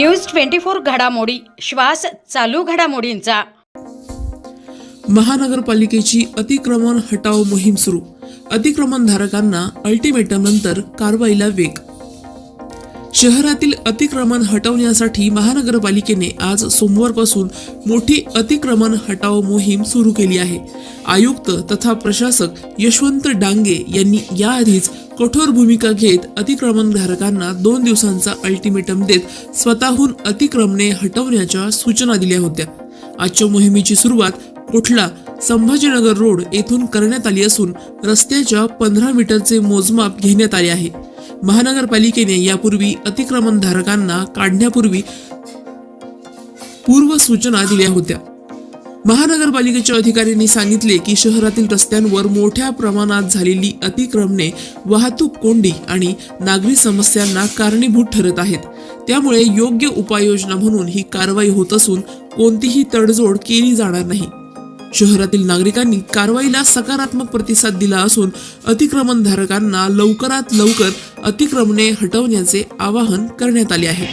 News twenty four घडामोडी. श्वास चालू घडामोडींचा. महानगरपालिकेची अतिक्रमण हटाव मोहीम सुरू. अतिक्रमणधारकांना अल्टिमेटम नंतर कारवाईला वेग. शहरातील अतिक्रमण हटवण्यासाठी महानगरपालिकेने आज सोमवारपासून मोठी अतिक्रमण हटाव मोहीम सुरू केली आहे. आयुक्त तथा प्रशासक यशवंत डांगे यांनी याआधीच कठोर भूमिका घेत अतिक्रमणधारकांना दोन दिवसांचा अल्टिमेटम देत स्वतःहून अतिक्रमणे हटवण्याच्या सूचना दिल्या होत्या. आजच्या मोहिमेची सुरुवात कोठला संभाजीनगर रोड येथून करण्यात आली असून रस्त्याच्या पंधरा मीटरचे मोजमाप घेण्यात आले आहे. महानगरपालिकेने यापूर्वी अतिक्रमणधारकांना काढण्यापूर्वी पूर्व सूचना दिल्या होत्या. महानगरपालिकेच्या अधिकाऱ्यांनी सांगितले की शहरातील रस्त्यांवर मोठ्या प्रमाणात झालेली अतिक्रमणे वाहतूक कोंडी आणि नागरी समस्यांना कारणीभूत ठरत आहेत. त्यामुळे योग्य उपाययोजना म्हणून ही कारवाई होत असून कोणतीही तडजोड केली जाणार नाही. शहरातील नागरिकांनी कारवाईला सकारात्मक प्रतिसाद दिला असून अतिक्रमणधारकांना लवकरात लवकर अतिक्रमणे हटवण्याचे आवाहन करण्यात आले आहे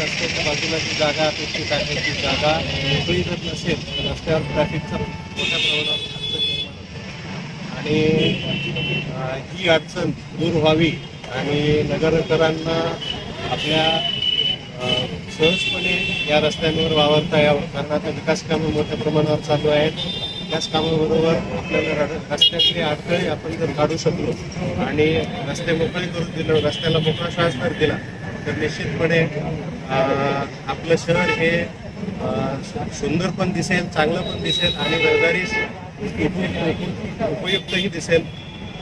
रस्त्याच्या बाजूला जी जागा अपेक्षित टाकायची जागा मोकळी जर नसेल तर रस्त्यावर ट्रॅफिकचा मोठ्या प्रमाणात अडचण निर्माण होते. आणि ही अडचण दूर व्हावी आणि नगरकरांना आपल्या सहजपणे या रस्त्यांवर वावरता यावं. कारण आता विकास कामं मोठ्या प्रमाणावर चालू आहेत. त्याच कामाबरोबर आपल्याला रस्त्यातले अडथळे आपण जर काढू शकलो आणि रस्ते मोकळे करून दिलं रस्त्याला मोकळा श्वास जर दिला तर निश्चितपणे आपलं शहर हे सुंदर पण दिसेल चांगलं पण दिसेल आणि रहदारीस उपयुक्तही दिसेल.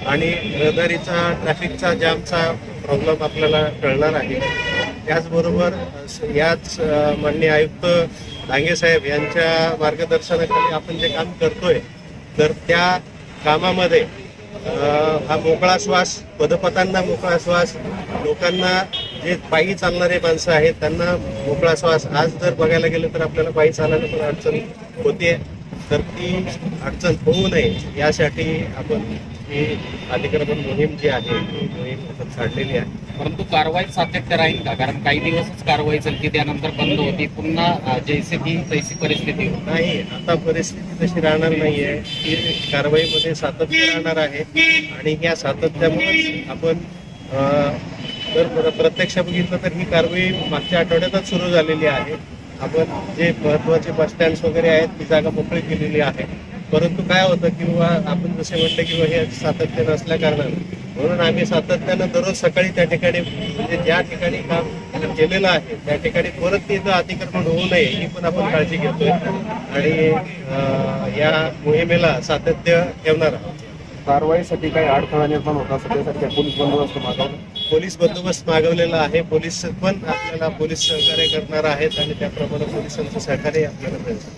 आणि रहदारीचा ट्रॅफिकचा जामचा प्रॉब्लेम आपल्याला कळणार आहे. त्याचबरोबर स- याच अ, माननीय आयुक्त डांगे साहेब यांच्या मार्गदर्शनाखाली आपण जे काम करतोय तर त्या कामामध्ये हा मोकळा श्वास पदपथांना मोकळा श्वास लोकांना जे पायी चालणारे माणसं आहेत त्यांना मोकळा श्वास आज जर बघायला गेलं तर आपल्याला पायी चालायला पण अडचण होते तर ती अडचण होऊ नये यासाठी आपण ही अतिक्रमण मोहीम जी आहे ती मोहीम आपण काढलेली आहे. परंतु कारवाई सातत्य राहील का? कारण काही दिवसच कारवाई चालते त्यानंतर बंद होती पुन्हा जैसे ती तैसी परिस्थिती. नाही आता परिस्थिती तशी राहणार नाहीये. ही कारवाईमध्ये सातत्य राहणार आहे आणि या सातत्यामुळेच आपण जर प्र- प्रत्यक्ष बघितलं तर ही कारवाई मागच्या आठवड्यातच सुरू झालेली आहे. आपण जे महत्त्वाचे बस स्टँड वगैरे आहेत ती जागा मोकळी केलेली आहे. परंतु काय होतं किंवा आपण जसे म्हटलं किंवा हे सातत्य नसल्या कारणानं म्हणून आम्ही सातत्यानं दररोज सकाळी त्या ठिकाणी म्हणजे ज्या ठिकाणी काम केलेलं आहे त्या ठिकाणी परत तिथं अतिक्रमण होऊ नये ही पण आपण काळजी घेतोय. आणि या मोहिमेला सातत्य ठेवणार आहोत. कारवाईसाठी काही अडथळा निर्माण होता असं पोलीस बंदोबस्त मागवला पोलीस बंदोबस्त मागवलेला आहे. पोलीस पण आपल्याला पोलीस सहकार्य करणार आहेत आणि त्याप्रमाणे पोलिसांचं सहकार्य आपल्याला मिळतं